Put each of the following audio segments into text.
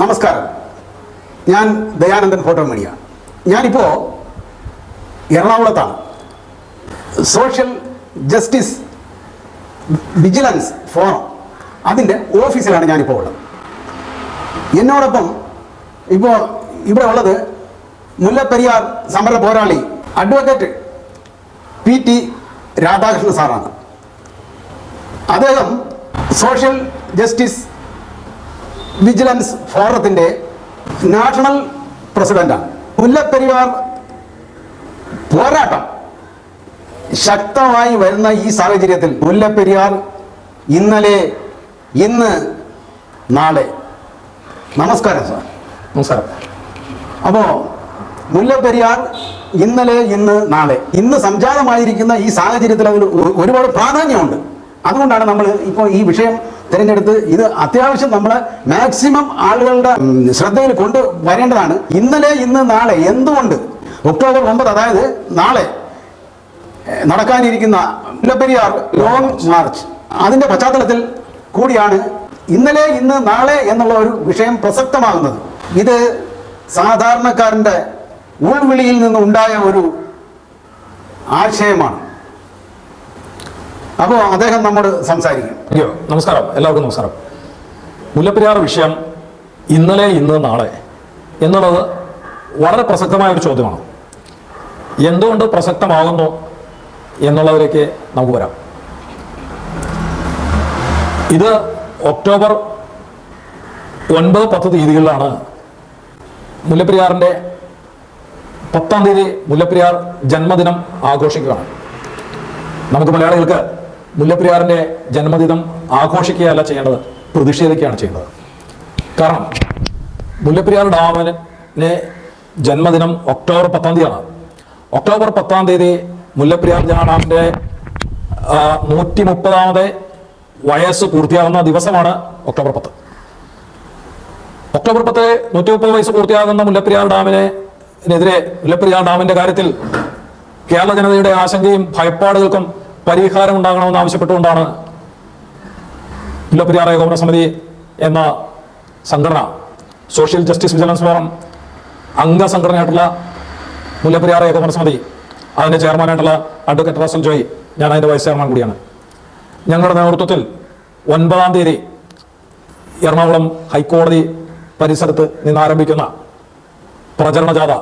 നമസ്കാരം. ഞാൻ Dayanandan photo media. ഞാനിപ്പോൾ എറണാകുളത്താണ്. സോഷ്യൽ ജസ്റ്റിസ് വിജിലൻസ് ഫോറം അതിന്റെ ഓഫീസിലാണ് ഞാനിപ്പോൾ ഉള്ളത്. എന്നോടൊപ്പം ഇപ്പോൾ ഇവിടെ ഉള്ളത് മുല്ലപ്പെരിയാർ സമര പോരാളി അഡ്വക്കേറ്റ് പി ടി രാധാകൃഷ്ണൻ സാറാണ്. അദ്ദേഹം സോഷ്യൽ ജസ്റ്റിസ് വിജിലൻസ് ഫോറത്തിന്റെ നാഷണൽ പ്രസിഡന്റാണ് മുല്ലപ്പെരിയാർ പോരാട്ടം ശക്തമായി വരുന്ന ഈ സാഹചര്യത്തിൽ മുല്ലപ്പെരിയാർ ഇന്നലെ ഇന്ന് നാളെ. നമസ്കാരം സാർ. നമസ്കാരം. അപ്പോൾ മുല്ലപ്പെരിയാർ ഇന്നലെ ഇന്ന് നാളെ. ഇന്ന് സംജാതമായിരിക്കുന്ന ഈ സാഹചര്യത്തിൽ അതിന് ഒരുപാട് പ്രാധാന്യമുണ്ട്. അതുകൊണ്ടാണ് നമ്മൾ ഇപ്പോൾ ഈ വിഷയം തിരഞ്ഞെടുത്ത് ഇത് അത്യാവശ്യം നമ്മൾ മാക്സിമം ആളുകളുടെ ശ്രദ്ധയിൽ കൊണ്ട് വരേണ്ടതാണ്. ഇന്നലെ ഇന്ന് നാളെ എന്തുകൊണ്ട്? ഒക്ടോബർ ഒമ്പത് അതായത് നാളെ നടക്കാനിരിക്കുന്ന മുല്ലപ്പെരിയാർ ലോങ് മാർച്ച്. അതിന്റെ പശ്ചാത്തലത്തിൽ കൂടിയാണ് ഇന്നലെ ഇന്ന് നാളെ എന്നുള്ള ഒരു വിഷയം പ്രസക്തമാകുന്നത്. ഇത് സാധാരണക്കാരന്റെ ഉൾവിളിയിൽ നിന്ന് ഉണ്ടായ ഒരു ആശയമാണ്. അപ്പോൾ അദ്ദേഹം നമ്മോട് സംസാരിക്കും. അയ്യോ നമസ്കാരം. എല്ലാവർക്കും നമസ്കാരം. മുല്ലപ്പെരിയാർ വിഷയം ഇന്നലെ ഇന്ന് നാളെ എന്നുള്ളത് വളരെ പ്രസക്തമായ ഒരു ചോദ്യമാണ്. എന്തുകൊണ്ട് പ്രസക്തമാകുന്നു എന്നുള്ളതിലേക്ക് നമുക്ക് വരാം. ഇത് ഒക്ടോബർ ഒൻപത് പത്ത് തീയതികളിലാണ് മുല്ലപ്പെരിയാറിന്റെ പത്താം തീയതി മുല്ലപ്പെരിയാർ ജന്മദിനം ആഘോഷിക്കുകയാണ്. നമുക്ക് മലയാളികൾക്ക് മുല്ലപ്പെരിയാറിന്റെ ജന്മദിനം ആഘോഷിക്കുകയല്ല ചെയ്യേണ്ടത് പ്രതിഷേധിക്കുകയാണ് ചെയ്യേണ്ടത്. കാരണം മുല്ലപ്പെരിയാർ ഡാമിന് ജന്മദിനം ഒക്ടോബർ പത്താം തീയതിയാണ്. ഒക്ടോബർ പത്താം തീയതി മുല്ലപ്പെരിയാർ ഡാമിന്റെ നൂറ്റി മുപ്പതാമത് വയസ്സ് പൂർത്തിയാകുന്ന ദിവസമാണ് ഒക്ടോബർ പത്ത്. ഒക്ടോബർ പത്ത് നൂറ്റി മുപ്പത് വയസ്സ് പൂർത്തിയാകുന്ന മുല്ലപ്പെരിയാർ ഡാമിനെതിരെ മുല്ലപ്പെരിയാർ ഡാമിന്റെ കാര്യത്തിൽ കേരള ജനതയുടെ ആശങ്കയും ഭയപ്പാടുകൾക്കും പരിഹാരം ഉണ്ടാകണമെന്ന് ആവശ്യപ്പെട്ടുകൊണ്ടാണ് മുല്ലപ്പെരിയാർ ഏകോപന സമിതി എന്ന സംഘടന സോഷ്യൽ ജസ്റ്റിസ് വിജിലൻസ് ഫോറം അംഗസംഘടനയായിട്ടുള്ള മുല്ലപ്പെരിയാർ ഏകോപന സമിതി അതിന്റെ ചെയർമാനായിട്ടുള്ള അഡ്വക്കേറ്റ് റസൽ ജോയ് ഞാൻ അതിന്റെ വൈസ് ചെയർമാൻ കൂടിയാണ്. ഞങ്ങളുടെ നേതൃത്വത്തിൽ ഒൻപതാം തീയതി എറണാകുളം ഹൈക്കോടതി പരിസരത്ത് നിന്ന് ആരംഭിക്കുന്ന പ്രചരണ ജാഥ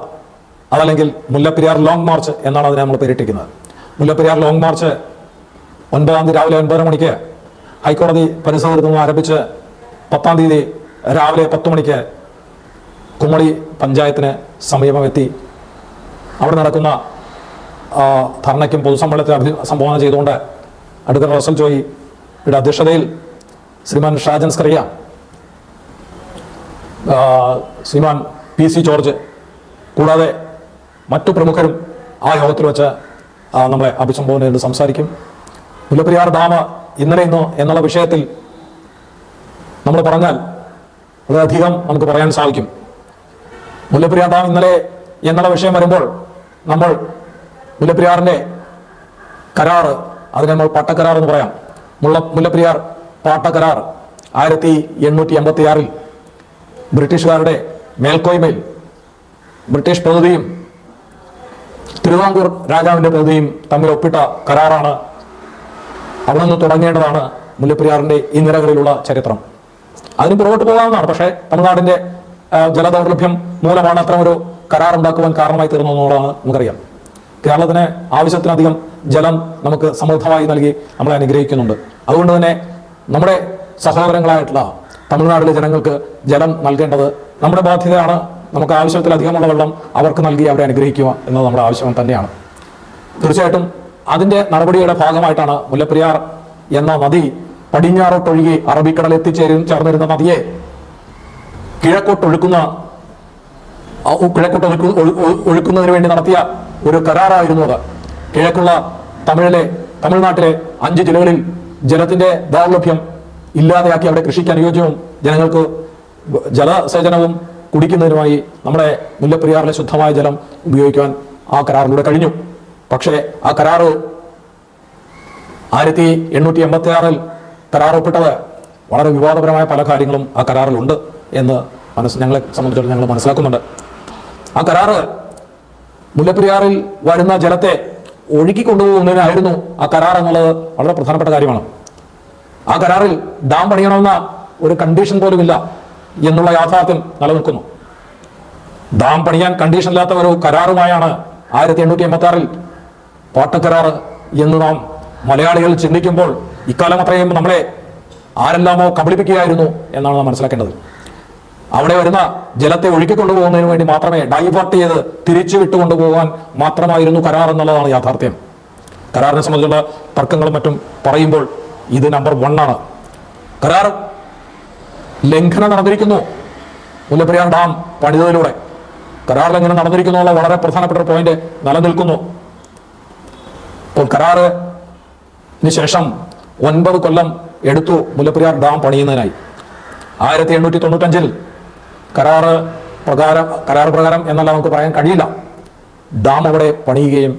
അതല്ലെങ്കിൽ മുല്ലപ്പെരിയാർ ലോങ് മാർച്ച് എന്നാണ് അതിനെ നമ്മൾ പേരിട്ടിരിക്കുന്നത്. മുല്ലപ്പെരിയാർ ലോങ് മാർച്ച് ഒൻപതാം തീയതി രാവിലെ ഒൻപതര മണിക്ക് ഹൈക്കോടതി പരിസരത്ത് നിന്ന് ആരംഭിച്ച് പത്താം തീയതി രാവിലെ പത്ത് മണിക്ക് കുമളി പഞ്ചായത്തിന് സമീപമെത്തി. അവിടെ നടക്കുന്ന ധർണയ്ക്കും പൊതുസമ്മേളനത്തിന് അഭി സംബോധന ചെയ്തുകൊണ്ട് അടുത്ത റസൽ ജോയിയുടെ അധ്യക്ഷതയിൽ ശ്രീമാൻ ഷാജൻ സ്കറിയ ശ്രീമാൻ പി സി ജോർജ് കൂടാതെ മറ്റു പ്രമുഖരും ആ യോഗത്തിൽ വെച്ച് നമ്മളെ അഭിസംബോധന ചെയ്ത് സംസാരിക്കും. മുല്ലപ്പെരിയാർ ഡാം ഇന്നലെ ഇന്നോ എന്നുള്ള വിഷയത്തിൽ നമ്മൾ പറഞ്ഞാൽ വളരെയധികം നമുക്ക് പറയാൻ സാധിക്കും. മുല്ലപ്പെരിയാർ ഡാം ഇന്നലെ എന്നുള്ള വിഷയം വരുമ്പോൾ നമ്മൾ മുല്ലപ്പെരിയാറിന്റെ കരാറ് അതിനെ നമ്മൾ പട്ടക്കരാർ എന്ന് പറയാം. മുള്ള മുല്ലപ്പെരിയാർ പാട്ടക്കരാർ ആയിരത്തി എണ്ണൂറ്റി എൺപത്തി ആറിൽ ബ്രിട്ടീഷുകാരുടെ മേൽക്കോയ്മയിൽ ബ്രിട്ടീഷ് പ്രതിനിധിയും തിരുവിതാംകൂർ രാജാവിന്റെ പ്രതിനിധിയും തമ്മിൽ ഒപ്പിട്ട കരാറാണ് അവിടെ നിന്ന് തുടങ്ങേണ്ടതാണ് മുല്ലപ്പെരിയാറിന്റെ ഈ നിരകളിലുള്ള ചരിത്രം. അതിന് പുറകോട്ട് പോകാവുന്നതാണ് പക്ഷേ തമിഴ്നാടിന്റെ ജലദൗർലഭ്യം മൂലമാണ് അത്തരമൊരു കരാർ ഉണ്ടാക്കുവാൻ കാരണമായി തീർന്നു എന്നുള്ളതാണ് നമുക്കറിയാം. കേരളത്തിന് ആവശ്യത്തിനധികം ജലം നമുക്ക് സമൃദ്ധമായി നൽകി നമ്മളെ അനുഗ്രഹിക്കുന്നുണ്ട്. അതുകൊണ്ട് തന്നെ നമ്മുടെ സഹോദരങ്ങളായിട്ടുള്ള തമിഴ്നാട്ടിലെ ജനങ്ങൾക്ക് ജലം നൽകേണ്ടത് നമ്മുടെ ബാധ്യതയാണ്. നമുക്ക് ആവശ്യത്തിലധികമുള്ള വെള്ളം അവർക്ക് നൽകി അവരെ അനുഗ്രഹിക്കുക എന്നത് നമ്മുടെ ആവശ്യം തന്നെയാണ്. തീർച്ചയായിട്ടും അതിന്റെ നടപടിയുടെ ഭാഗമായിട്ടാണ് മുല്ലപ്പെരിയാർ എന്ന നദി പടിഞ്ഞാറോട്ടൊഴുകി അറബിക്കടൽ എത്തിച്ചേരും ചേർന്നിരുന്ന നദിയെ കിഴക്കോട്ടൊഴുക്കുന്ന കിഴക്കോട്ട് ഒഴുക്കു- ഒഴു- ഒഴു- ഒഴുക്കുന്നതിന് വേണ്ടി നടത്തിയ ഒരു കരാറായിരുന്നു അത്. കിഴക്കുള്ള തമിഴിലെ തമിഴ്നാട്ടിലെ അഞ്ച് ജില്ലകളിൽ ജലത്തിന്റെ ദൗർലഭ്യം ഇല്ലാതെയാക്കി അവിടെ കൃഷിക്ക് അനുയോജ്യവും ജനങ്ങൾക്ക് ജലസേചനവും കുടിക്കുന്നതിനുമായി നമ്മുടെ മുല്ലപ്പെരിയാറിലെ ശുദ്ധമായ ജലം ഉപയോഗിക്കുവാൻ ആ കരാറിലൂടെ കഴിഞ്ഞു. പക്ഷേ ആ കരാറ് ആയിരത്തി എണ്ണൂറ്റി എൺപത്തി ആറിൽ കരാറൊപ്പിട്ടത് വളരെ വിവാദപരമായ പല കാര്യങ്ങളും ആ കരാറിലുണ്ട് എന്ന് മനസ്സ് ഞങ്ങളെ സംബന്ധിച്ചിടത്തോളം ഞങ്ങൾ മനസ്സിലാക്കുന്നുണ്ട്. ആ കരാറ് മുല്ലപ്പെരിയാറിൽ വരുന്ന ജലത്തെ ഒഴുക്കി കൊണ്ടുപോകുന്നതിനായിരുന്നു ആ കരാർ എന്നുള്ളത് വളരെ പ്രധാനപ്പെട്ട കാര്യമാണ്. ആ കരാറിൽ ഡാം പണിയണമെന്ന ഒരു കണ്ടീഷൻ പോലുമില്ല എന്നുള്ള യാഥാർത്ഥ്യം നിലനിൽക്കുന്നു. ഡാം പണിയാൻ കണ്ടീഷൻ ഇല്ലാത്ത ഒരു കരാറുമായാണ് ആയിരത്തി എണ്ണൂറ്റി എൺപത്തി ആറിൽ പാട്ടക്കരാർ എന്ന് നാം മലയാളികൾ ചിന്തിക്കുമ്പോൾ ഇക്കാലം അത്രയും നമ്മളെ ആരെല്ലാമോ കബളിപ്പിക്കുകയായിരുന്നു എന്നാണ് നാം മനസ്സിലാക്കേണ്ടത്. അവിടെ വരുന്ന ജലത്തെ ഒഴുക്കിക്കൊണ്ടുപോകുന്നതിന് വേണ്ടി മാത്രമേ ഡൈവേർട്ട് ചെയ്ത് തിരിച്ചു വിട്ടുകൊണ്ടുപോകാൻ മാത്രമായിരുന്നു കരാർ എന്നുള്ളതാണ് യാഥാർത്ഥ്യം. കരാറിനെ സംബന്ധിച്ചുള്ള തർക്കങ്ങളും മറ്റും പറയുമ്പോൾ ഇത് നമ്പർ വൺ ആണ്. കരാർ ലംഘനം നടന്നിരിക്കുന്നു. മുല്ലപ്പെരിയാർ ഡാം പണിതതിലൂടെ. കരാർ ലംഘനം നടന്നിരിക്കുന്നു എന്നുള്ള വളരെ പ്രധാനപ്പെട്ട ഒരു പോയിന്റ് നിലനിൽക്കുന്നു. ഇപ്പോൾ കരാറിന് ശേഷം ഒൻപത് കൊല്ലം എടുത്തു മുല്ലപ്പെരിയാർ ഡാം പണിയുന്നതിനായി. ആയിരത്തി എണ്ണൂറ്റി തൊണ്ണൂറ്റഞ്ചിൽ കരാറ് പ്രകാരം കരാർ പ്രകാരം എന്നല്ല നമുക്ക് പറയാൻ കഴിയില്ല. ഡാം അവിടെ പണിയുകയും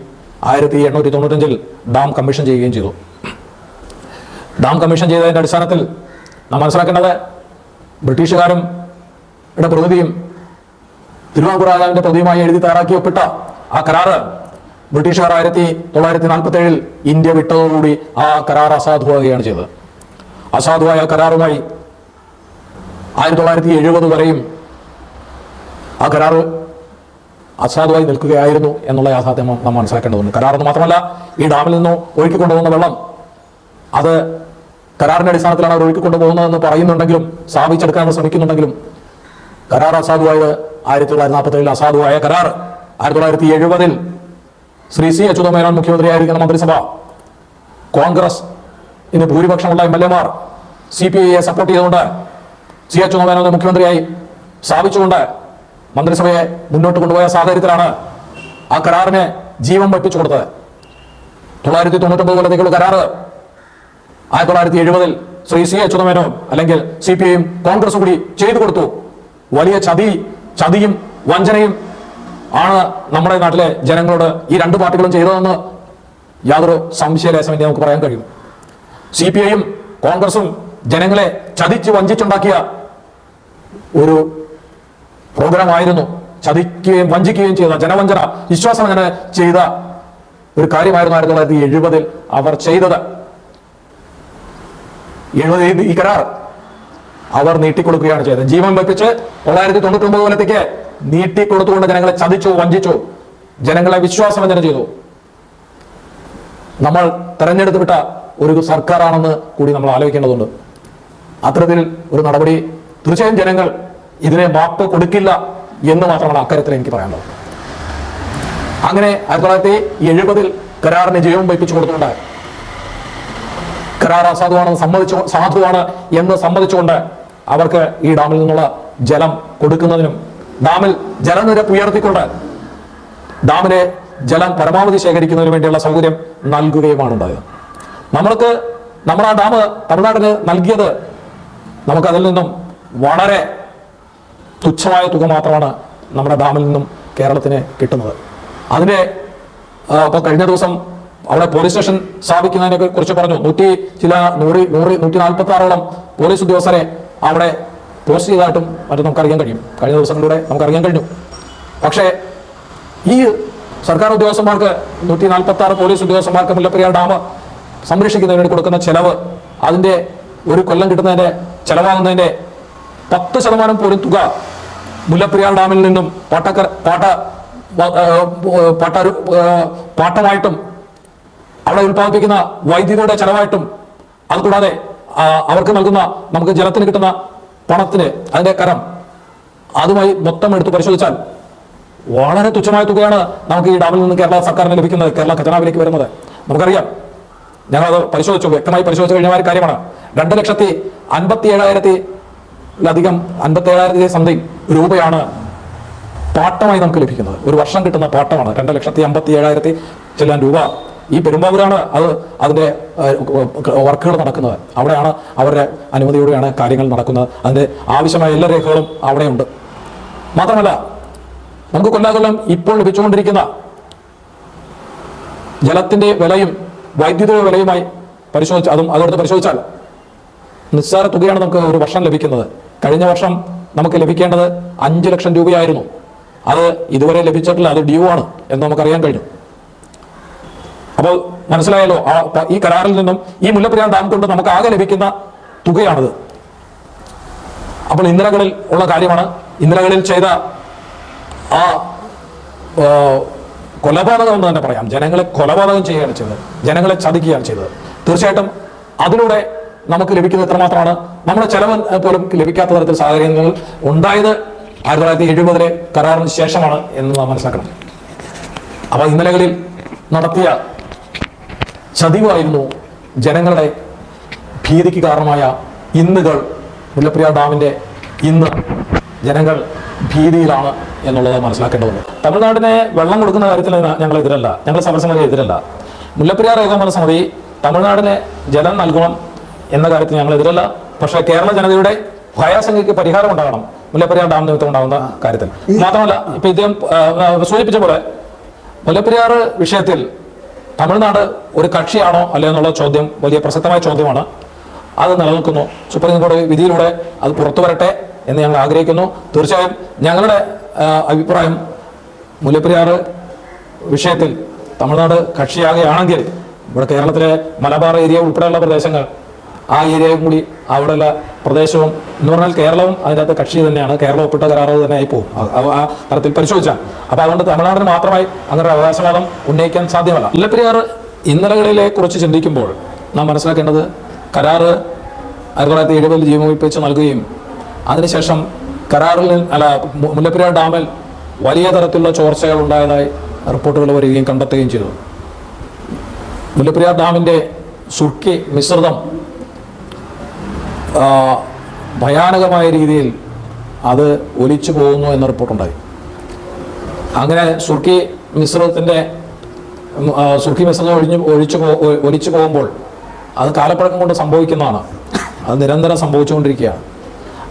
ആയിരത്തി എണ്ണൂറ്റി തൊണ്ണൂറ്റഞ്ചിൽ ഡാം കമ്മീഷൻ ചെയ്യുകയും ചെയ്തു. ഡാം കമ്മീഷൻ ചെയ്തതിന്റെ അടിസ്ഥാനത്തിൽ നാം മനസ്സിലാക്കേണ്ടത് ബ്രിട്ടീഷുകാരും പ്രതിനിധിയും തിരുവാങ്കൂർ രാജാവിന്റെ പ്രതിയുമായി എഴുതി തയ്യാറാക്കി ഒപ്പിട്ട ആ കരാറ് ബ്രിട്ടീഷുകാർ ആയിരത്തി തൊള്ളായിരത്തി നാൽപ്പത്തി ഏഴിൽ ഇന്ത്യ വിട്ടതോടുകൂടി ആ കരാർ അസാധുവാകുകയാണ് ചെയ്തത്. അസാധുവായ കരാറുമായി ആയിരത്തി തൊള്ളായിരത്തി എഴുപത് വരെയും ആ കരാർ അസാധുവായി നിൽക്കുകയായിരുന്നു എന്നുള്ള യാഥാർത്ഥ്യം നാം മനസ്സിലാക്കേണ്ടതുണ്ട്. കരാർ എന്ന് മാത്രമല്ല ഈ ഡാമിൽ നിന്ന് ഒഴുക്കിക്കൊണ്ടുപോകുന്ന വെള്ളം അത് കരാറിന്റെ അടിസ്ഥാനത്തിലാണ് അവർ ഒഴുക്കിക്കൊണ്ടുപോകുന്നതെന്ന് പറയുന്നുണ്ടെങ്കിലും സ്ഥാപിച്ചെടുക്കാൻ ശ്രമിക്കുന്നുണ്ടെങ്കിലും കരാർ അസാധുവായത് ആയിരത്തി തൊള്ളായിരത്തി നാൽപ്പത്തി ഏഴിൽ അസാധുവായ കരാർ ആയിരത്തി തൊള്ളായിരത്തി എഴുപതിൽ ശ്രീ സി അച്യുതമേനോൻ മുഖ്യമന്ത്രിയായിരിക്കുന്ന മന്ത്രിസഭ. കോൺഗ്രസ് ഇന്ന് ഭൂരിപക്ഷമുള്ള എം എൽ എമാർ സി പി ഐയെ സപ്പോർട്ട് ചെയ്തുകൊണ്ട് സി അച്യുതമേനോനെ മുഖ്യമന്ത്രിയായി സ്ഥാപിച്ചുകൊണ്ട് മന്ത്രിസഭയെ മുന്നോട്ട് കൊണ്ടുപോയ സാഹചര്യത്തിലാണ് ആ കരാറിന് ജീവൻ വെപ്പിച്ചു കൊടുത്തത്. തൊള്ളായിരത്തി തൊണ്ണൂറ്റൊമ്പത് കൊല്ലത്തേക്കുള്ള കരാറ് ആയിരത്തി തൊള്ളായിരത്തി എഴുപതിൽ ശ്രീ സി അച്യുതമേനോൻ അല്ലെങ്കിൽ സി പി ഐയും കോൺഗ്രസും കൂടി ചെയ്തു കൊടുത്തു. വലിയ ചതി ചതിയും വഞ്ചനയും ആണ് നമ്മുടെ നാട്ടിലെ ജനങ്ങളോട് ഈ രണ്ട് പാർട്ടികളും ചെയ്തതെന്ന് യാതൊരു സംശയലേശമില്ല നമുക്ക് പറയാൻ കഴിയും. സി പി ഐയും കോൺഗ്രസും ജനങ്ങളെ ചതിച്ച് വഞ്ചിച്ചുണ്ടാക്കിയ ഒരു പ്രോഗ്രാം ആയിരുന്നു ചതിക്കുകയും വഞ്ചിക്കുകയും ചെയ്ത ജനവഞ്ചന വിശ്വാസവഞ്ചന ചെയ്ത ഒരു കാര്യമായിരുന്നു ആയിരത്തി തൊള്ളായിരത്തി എഴുപതിൽ അവർ ചെയ്തത്. എഴുപത് ഈ കരാർ അവർ നീട്ടിക്കൊടുക്കുകയാണ് ചെയ്തത്. ജീവൻ വെപ്പിച്ച് തൊള്ളായിരത്തി തൊണ്ണൂറ്റി ഒമ്പത് കൊല്ലത്തേക്ക് നീട്ടിക്കൊടുത്തുകൊണ്ട് ജനങ്ങളെ ചതിച്ചു വഞ്ചിച്ചു ജനങ്ങളെ വിശ്വാസവഞ്ചന ചെയ്തു? നമ്മൾ തെരഞ്ഞെടുത്ത് വിട്ട ഒരു സർക്കാരാണെന്ന് കൂടി നമ്മൾ ആലോചിക്കേണ്ടതുണ്ട്. അത്തരത്തിൽ ഒരു നടപടി തീർച്ചയായും ജനങ്ങൾ ഇതിനെ മാപ്പ് കൊടുക്കില്ല എന്ന് മാത്രമാണ് അക്കാര്യത്തിൽ എനിക്ക് പറയാനുള്ളത്. അങ്ങനെ ആയിരത്തി തൊള്ളായിരത്തി എഴുപതിൽ കരാറിന് ജയവും വയ്പ്പിച്ചു കൊടുത്തുകൊണ്ട് കരാർ അസാധുവാണെന്ന് സമ്മതിച്ചു സാധുവാണ് എന്ന് സമ്മതിച്ചുകൊണ്ട് അവർക്ക് ഈ ഡാമിൽ നിന്നുള്ള ജലം കൊടുക്കുന്നതിനും ഡാമിൽ ജലനിരപ്പ് ഉയർത്തിക്കൊണ്ട് ഡാമിലെ ജലം പരമാവധി ശേഖരിക്കുന്നതിന് വേണ്ടിയുള്ള സൗകര്യം നൽകുകയുമാണ് ഉണ്ടായത് നമ്മൾക്ക് നമ്മൾ ആ ഡാം തമിഴ്നാടിന് നൽകിയത് നമുക്ക് അതിൽ നിന്നും വളരെ തുച്ഛമായ തുക മാത്രമാണ് നമ്മുടെ ഡാമിൽ നിന്നും കേരളത്തിന് കിട്ടുന്നത്. അതിന്റെ ഇപ്പോൾ കഴിഞ്ഞ ദിവസം അവിടെ പോലീസ് സ്റ്റേഷൻ സ്ഥാപിക്കുന്നതിനെ കുറിച്ച് പറഞ്ഞു. നൂറ്റി ചില നൂറ് നൂറ് നൂറ്റി നാൽപ്പത്തി ആറോളം പോലീസ് ഉദ്യോഗസ്ഥരെ അവിടെ പോസ്റ്റ് ചെയ്തതായിട്ടും മറ്റും നമുക്ക് അറിയാൻ കഴിയും. കഴിഞ്ഞ ദിവസങ്ങളിലൂടെ നമുക്ക് അറിയാൻ കഴിഞ്ഞു. പക്ഷേ ഈ സർക്കാർ ഉദ്യോഗസ്ഥന്മാർക്ക് നൂറ്റി നാൽപ്പത്തി ആറ് പോലീസ് ഉദ്യോഗസ്ഥന്മാർക്ക് മുല്ലപ്പെരിയാർ ഡാം സംരക്ഷിക്കുന്നതിന് വേണ്ടി കൊടുക്കുന്ന ചെലവ് അതിന്റെ ഒരു കൊല്ലം കിട്ടുന്നതിന്റെ ചെലവാകുന്നതിന്റെ പത്ത് ശതമാനം പോലും തുക മുല്ലപ്പെരിയാർ ഡാമിൽ നിന്നും പാട്ടക്ക പാട്ട പാട്ട പാട്ടമായിട്ടും അവിടെ ഉൽപ്പാദിപ്പിക്കുന്ന വൈദ്യുതിയുടെ ചെലവായിട്ടും അതുകൂടാതെ അവർക്ക് നൽകുന്ന നമുക്ക് ജലത്തിന് കിട്ടുന്ന പണത്തിന് അതിന്റെ കരം അതുമായി മൊത്തം എടുത്ത് പരിശോധിച്ചാൽ വളരെ തുച്ഛമായ തുകയാണ് നമുക്ക് ഈ ഡാമിൽ നിന്ന് കേരള സർക്കാരിന് ലഭിക്കുന്നത് കേരള ഖജനാവിലേക്ക് വരുന്നത്. നമുക്കറിയാം ഞങ്ങളത് പരിശോധിച്ചു വ്യക്തമായി പരിശോധിച്ചു കഴിഞ്ഞ കാര്യമാണ്. രണ്ട് ലക്ഷത്തി അൻപത്തി ഏഴായിരത്തിലധികം അൻപത്തി ഏഴായിരത്തി സംതിങ് രൂപയാണ് പാട്ടമായി നമുക്ക് ലഭിക്കുന്നത്. ഒരു വർഷം കിട്ടുന്ന പാട്ടമാണ് രണ്ട് ലക്ഷത്തി അമ്പത്തി ഏഴായിരത്തി ചെല്ലാൻ രൂപ. ഈ പെരുമ്പാവൂരാണ് അത് അതിന്റെ വർക്കുകൾ നടക്കുന്നത്. അവിടെയാണ് അവരുടെ അനുമതിയോടെയാണ് കാര്യങ്ങൾ നടക്കുന്നത്. അതിന്റെ ആവശ്യമായ എല്ലാ രേഖകളും അവിടെയുണ്ട്. മാത്രമല്ല നമുക്ക് കൊല്ലാകൊല്ലം ഇപ്പോൾ ലഭിച്ചുകൊണ്ടിരിക്കുന്ന ജലത്തിന്റെ വിലയും വൈദ്യുതിയുടെ വിലയുമായി പരിശോധിച്ച് അതും അതെടുത്ത് പരിശോധിച്ചാൽ നിസ്സാര തുകയാണ് നമുക്ക് ഒരു വർഷം ലഭിക്കുന്നത്. കഴിഞ്ഞ വർഷം നമുക്ക് ലഭിക്കേണ്ടത് അഞ്ച് ലക്ഷം രൂപയായിരുന്നു. അത് ഇതുവരെ ലഭിച്ചിട്ടില്ല അത് ഡ്യൂ ആണ് എന്ന് നമുക്കറിയാൻ കഴിഞ്ഞു. അപ്പോൾ മനസ്സിലായല്ലോ ഈ കരാറിൽ നിന്നും ഈ മുല്ലപ്പെരിയാർ ഡാം കൊണ്ട് നമുക്ക് ആകെ ലഭിക്കുന്ന തുകയാണത്. അപ്പോൾ ഇന്ദിരകളിൽ ഉള്ള കാര്യമാണ് ഇന്ദിരകളിൽ ചെയ്ത ആ ആ, കൊലപാതകം എന്ന് തന്നെ പറയാം. ജനങ്ങളെ കൊലപാതകം ചെയ്യുകയാണ് ചെയ്തത്. ജനങ്ങളെ ചതിക്കുകയാണ് ചെയ്തത്. തീർച്ചയായിട്ടും അതിലൂടെ നമുക്ക് ലഭിക്കുന്നത് എത്രമാത്രമാണ്? നമ്മുടെ ചെലവ് പോലും ലഭിക്കാത്ത തരത്തിൽ സാഹചര്യങ്ങൾ ഉണ്ടായത് ആയിരത്തി തൊള്ളായിരത്തി എഴുപതിലെ കരാറിന് ശേഷമാണ് എന്ന് നാം മനസ്സിലാക്കണം. അപ്പോൾ ഇന്നലകളിൽ നടത്തിയ ചതിവായിരുന്നു ജനങ്ങളുടെ ഭീതിക്ക് കാരണമായ ഇന്നുകൾ. മുല്ലപ്പെരിയാർ ഡാമിന്റെ ഇന്ന് ജനങ്ങൾ ഭീതിയിലാണ് എന്നുള്ളത് മനസ്സിലാക്കേണ്ടതുണ്ട് തമിഴ്നാടിനെ വെള്ളം കൊടുക്കുന്ന കാര്യത്തിൽ ഞങ്ങൾ എതിരല്ല. ഞങ്ങൾ സമരസമിതി എതിരല്ല. മുല്ലപ്പെരിയാർ ഏകോപന സമിതി തമിഴ്നാടിന് ജലം നൽകണം എന്ന കാര്യത്തിൽ ഞങ്ങൾ എതിരല്ല. പക്ഷേ കേരള ജനതയുടെ ഭയാശങ്കയ്ക്ക് പരിഹാരം ഉണ്ടാകണം മുല്ലപ്പെരിയാർ ഡാം നിമിത്തം ഉണ്ടാകുന്ന കാര്യത്തിൽ. മാത്രമല്ല ഇപ്പൊ ഇദ്ദേഹം സൂചിപ്പിച്ച പോലെ മുല്ലപ്പെരിയാർ വിഷയത്തിൽ തമിഴ്നാട് ഒരു കക്ഷിയാണോ അല്ലേ എന്നുള്ള ചോദ്യം വലിയ പ്രസക്തമായ ചോദ്യമാണ്. അത് നിലനിൽക്കുന്നു. സുപ്രീം കോടതി വിധിയിലൂടെ അത് പുറത്തു വരട്ടെ എന്ന് ഞങ്ങൾ ആഗ്രഹിക്കുന്നു. തീർച്ചയായും ഞങ്ങളുടെ അഭിപ്രായം മുല്ലപ്പെരിയാർ വിഷയത്തിൽ തമിഴ്നാട് കക്ഷിയാകുകയാണെങ്കിൽ ഇവിടെ കേരളത്തിലെ മലബാർ ഏരിയ ഉൾപ്പെടെയുള്ള പ്രദേശങ്ങൾ ആ ഏരിയയും കൂടി അവിടെയുള്ള പ്രദേശവും എന്ന് പറഞ്ഞാൽ കേരളവും അതിനകത്ത് കക്ഷി തന്നെയാണ്. കേരളം ഒപ്പിട്ട കരാറ് തന്നെ ആയി പോകും. ആ- തരത്തിൽ പരിശോധിച്ചാൽ. അപ്പൊ അതുകൊണ്ട് തമിഴ്നാടിന് മാത്രമായി അങ്ങനെ ഒരു അവകാശവാദം ഉന്നയിക്കാൻ സാധ്യമല്ല. മുല്ലപ്പെരിയാർ ഇന്നലകളിലെ കുറിച്ച് ചിന്തിക്കുമ്പോൾ നാം മനസ്സിലാക്കേണ്ടത് കരാറ് ആയിരത്തി തൊള്ളായിരത്തി എഴുപതിൽ ജീവനോപിച്ച് നൽകുകയും അതിനുശേഷം കരാറിൽ അല്ല മുല്ലപ്പെരിയാർ ഡാമിൽ വലിയ തരത്തിലുള്ള ചോർച്ചകൾ ഉണ്ടായതായി റിപ്പോർട്ടുകൾ വരികയും കണ്ടെത്തുകയും ചെയ്തു. മുല്ലപ്പെരിയാർ ഡാമിന്റെ സുർക്കി മിശ്രിതം ഭയാനകമായ രീതിയിൽ അത് ഒലിച്ചു പോകുന്നു എന്ന റിപ്പോർട്ടുണ്ടായി. അങ്ങനെ സുർക്കി മിശ്രത്തിന്റെ സുർക്കി മിശ്രം ഒഴിഞ്ഞു ഒഴിച്ചു ഒലിച്ചു പോകുമ്പോൾ അത് കാലപ്പഴക്കം കൊണ്ട് സംഭവിക്കുന്നതാണ്. അത് നിരന്തരം സംഭവിച്ചുകൊണ്ടിരിക്കുകയാണ്.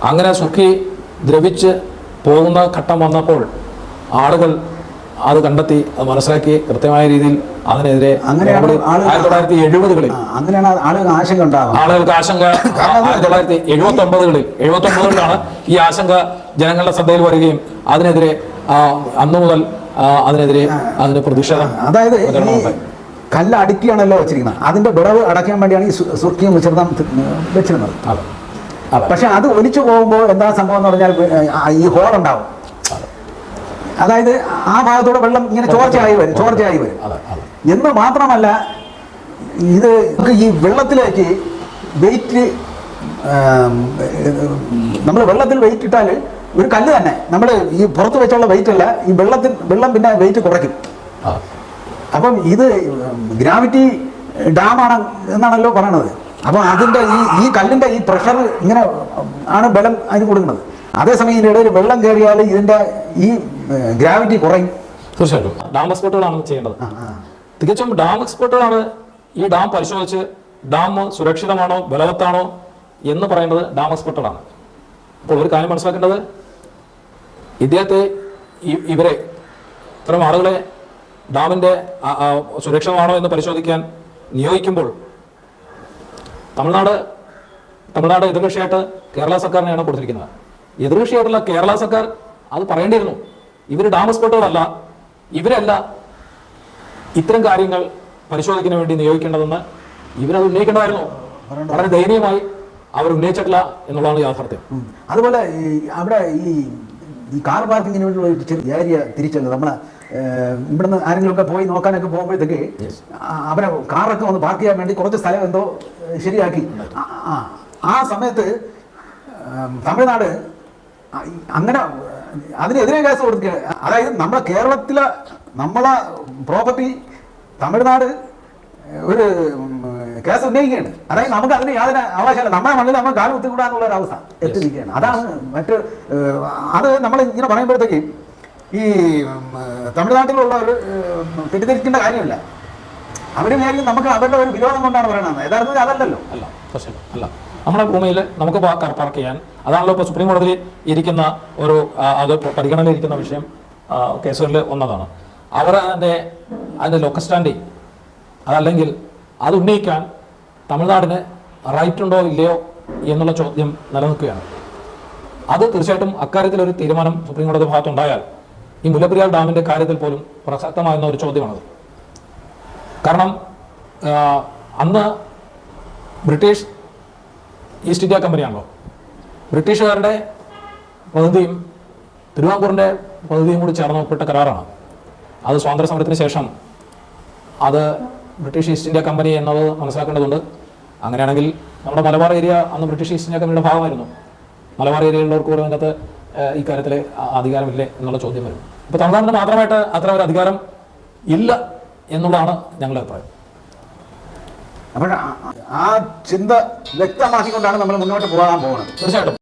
അങ്ങനെ സുഖി ദ്രവിച്ച് പോകുന്ന ഘട്ടം വന്നപ്പോൾ ആളുകൾ അത് കണ്ടെത്തി അത് മനസ്സിലാക്കി കൃത്യമായ രീതിയിൽ അതിനെതിരെ അങ്ങനെയാണ് ആയിരത്തി തൊള്ളായിരത്തി എഴുപതുകളിൽ ആശങ്ക ആളുകൾക്ക് ആശങ്ക ആയിരത്തി തൊള്ളായിരത്തി എഴുപത്തി ഒമ്പതുകളിൽ എഴുപത്തി ഒമ്പതുകളിലാണ് ഈ ആശങ്ക ജനങ്ങളുടെ ശ്രദ്ധയിൽ വരികയും അതിനെതിരെ അന്നു മുതൽ അതിനെതിരെ അതിന് പ്രതിഷേധം അതായത് കല്ലടുക്കിയാണല്ലോ പ്രചരണമുണ്ടായി. കല്ല് അടുക്കിയാണല്ലോ വെച്ചിരിക്കുന്നത്. അതിന്റെ വിടവ് അടയ്ക്കാൻ വേണ്ടിയാണ് ഈ സു- സുർക്കിയും മിശ്രിതം വെച്ചിരുന്നത്. പക്ഷെ അത് ഒലിച്ചു പോകുമ്പോൾ എന്താ സംഭവം എന്ന് പറഞ്ഞാൽ ഈ ഹോൾ ഉണ്ടാവും അതായത് ആ ഭാഗത്തൂടെ വെള്ളം ഇങ്ങനെ ചോർച്ചയായി വരും ചോർച്ചയായി വരും. എന്ന് മാത്രമല്ല ഇത് ഈ വെള്ളത്തിലേക്ക് വെയിറ്റ് നമ്മൾ വെള്ളത്തിൽ വെയിറ്റ് ഇട്ടാൽ ഒരു കല്ല് തന്നെ നമ്മൾ ഈ പുറത്ത് വെച്ചുള്ള വെയിറ്റ് അല്ല ഈ വെള്ളത്തിൽ വെള്ളം പിന്നെ വെയിറ്റ് കുറയ്ക്കും. അപ്പം ഇത് ഗ്രാവിറ്റി ഡാമാണ് എന്നാണല്ലോ പറയണത്. അപ്പം അതിന്റെ ഈ ഈ കല്ലിന്റെ ഈ പ്രഷർ ഇങ്ങനെ ആണ് ബലം അതിന് കൊടുക്കുന്നത്. അതേസമയം ഇതിന്റെ ഇടയിൽ വെള്ളം കയറിയാൽ ഇതിന്റെ ഈ ഗ്രാവിറ്റി കുറയും. തീർച്ചയായിട്ടും. ഡാം എക്സ്പെർട്ടുകളാണ് ചെയ്യേണ്ടത്. തികച്ചും ഡാം എക്സ്പെർട്ടുകളാണ് ഈ ഡാം പരിശോധിച്ച് ഡാം സുരക്ഷിതമാണോ ബലവത്താണോ എന്ന് പറയുന്നത് ഡാം എക്സ്പെർട്ടുകളാണ് അപ്പോൾ ഒരു കാര്യം മനസ്സിലാക്കേണ്ടത് ഇദ്ദേഹത്തെ ഇവരെ ഇത്തരം ആളുകളെ ആ സുരക്ഷിതമാണോ എന്ന് പരിശോധിക്കാൻ നിയോഗിക്കുമ്പോൾ തമിഴ്നാട് തമിഴ്നാട് എതിർകക്ഷിയായിട്ട് കേരള സർക്കാരിനെയാണ് കൊടുത്തിരിക്കുന്നത്. എതിർകക്ഷിയായിട്ടുള്ള കേരള സർക്കാർ അത് പറയേണ്ടിയിരുന്നു. ഇവർ ഡാം എക്സ്പെർട്ടുകളല്ല ഇവരല്ല ഇത്തരം കാര്യങ്ങൾ പരിശോധിക്കാൻ വേണ്ടി നിയോഗിക്കേണ്ടതെന്ന് ഇവരത് ഉന്നയിക്കേണ്ടതായിരുന്നു. വളരെ ദയനീയമായി അവർ ഉന്നയിച്ചിട്ടില്ല എന്നുള്ളതാണ് യാഥാർത്ഥ്യം. അതുപോലെ ഈ അവിടെ ഈ ഈ കാർ പാർക്കിങ്ങിന് വേണ്ടിയുള്ള ഒരു ചെറിയ ഏരിയ തിരിച്ചല്ലോ. നമ്മളെ ഇവിടുന്ന് ആരെങ്കിലും ഒക്കെ പോയി നോക്കാനൊക്കെ പോകുമ്പോഴത്തേക്ക് അവരെ കാറൊക്കെ ഒന്ന് പാർക്ക് ചെയ്യാൻ വേണ്ടി കുറച്ച് സ്ഥലം എന്തോ ശരിയാക്കി. ആ- സമയത്ത് തമിഴ്നാട് അങ്ങനെ അതിനെതിരെ കേസ് കൊടുക്കുക അതായത് നമ്മുടെ കേരളത്തിലെ നമ്മളെ പ്രോപ്പർട്ടി തമിഴ്നാട് ഒരു കേസ് ഉന്നയിക്കുകയാണ്. അതായത് നമുക്ക് അതിന് യാതൊരു അവകാശമില്ല. നമ്മുടെ മണ്ണിൽ നമ്മൾ കാലം കുത്തിക്കൂടാന്നുള്ള ഒരു അവസ്ഥ എത്തി നിൽക്കുകയാണ് അതാണ് മറ്റ് അത് നമ്മൾ ഇങ്ങനെ പറയുമ്പോഴത്തേക്ക് ഈ തമിഴ്നാട്ടിലുള്ള ഒരു തെറ്റിദ്ധരിക്കേണ്ട കാര്യമില്ല. അവർ വിചാരിക്കും നമുക്ക് അവരുടെ ഒരു വിരോധം കൊണ്ടാണ് പറയണത്. യഥാർത്ഥത്തിൽ അതല്ലല്ലോ. അല്ല അല്ല നമ്മുടെ ഭൂമിയിൽ നമുക്ക് കാർ പാർക്ക് ചെയ്യാൻ അതാണല്ലോ ഇപ്പോൾ സുപ്രീം കോടതിയിൽ ഇരിക്കുന്ന ഒരു അത് പരിഗണനയിരിക്കുന്ന വിഷയം കേസുകളിൽ ഒന്നതാണ്. അവർ അതിന്റെ അതിന്റെ ലൊക്കസ്റ്റാൻഡി അതല്ലെങ്കിൽ അത് ഉന്നയിക്കാൻ തമിഴ്നാടിന് റൈറ്റ് ഉണ്ടോ ഇല്ലയോ എന്നുള്ള ചോദ്യം നിലനിൽക്കുകയാണ്. അത് തീർച്ചയായിട്ടും അക്കാര്യത്തിൽ ഒരു തീരുമാനം സുപ്രീം കോടതി ഭാഗത്തുണ്ടായാൽ ഈ മുല്ലപ്പെരിയാർ ഡാമിന്റെ കാര്യത്തിൽ പോലും പ്രസക്തമാകുന്ന ഒരു ചോദ്യമാണത്. കാരണം അന്ന് ബ്രിട്ടീഷ് ഈസ്റ്റ് ഇന്ത്യ കമ്പനിയാണല്ലോ ബ്രിട്ടീഷുകാരുടെ പ്രതിനിധിയും തിരുവിതാംകൂറിന്റെ പ്രതിനിധിയും കൂടി ചേർന്ന് ഒപ്പിട്ട കരാറാണ്. അത് സ്വാതന്ത്ര്യ സമരത്തിന് ശേഷം അത് ബ്രിട്ടീഷ് ഈസ്റ്റ് ഇന്ത്യ കമ്പനി എന്നത് മനസ്സിലാക്കേണ്ടതുണ്ട്. അങ്ങനെയാണെങ്കിൽ നമ്മുടെ മലബാർ ഏരിയ അന്ന് ബ്രിട്ടീഷ് ഈസ്റ്റ് ഇന്ത്യ കമ്പനിയുടെ ഭാഗമായിരുന്നു. മലബാർ ഏരിയയിലുള്ളവർക്ക് പോലും അതിനകത്ത് കാര്യത്തിൽ അധികാരമില്ലേ എന്നുള്ള ചോദ്യം വരും. ഇപ്പോൾ തമിഴ്നാടിന് മാത്രമായിട്ട് അത്ര ഒരു അധികാരം ഇല്ല എന്നുള്ളതാണ് ഞങ്ങളുടെ അഭിപ്രായം. അപ്പോൾ ആ ചിന്ത വ്യക്തമാക്കിക്കൊണ്ടാണ് നമ്മൾ മുന്നോട്ട് പോകാൻ പോകുന്നത്. തീർച്ചയായിട്ടും.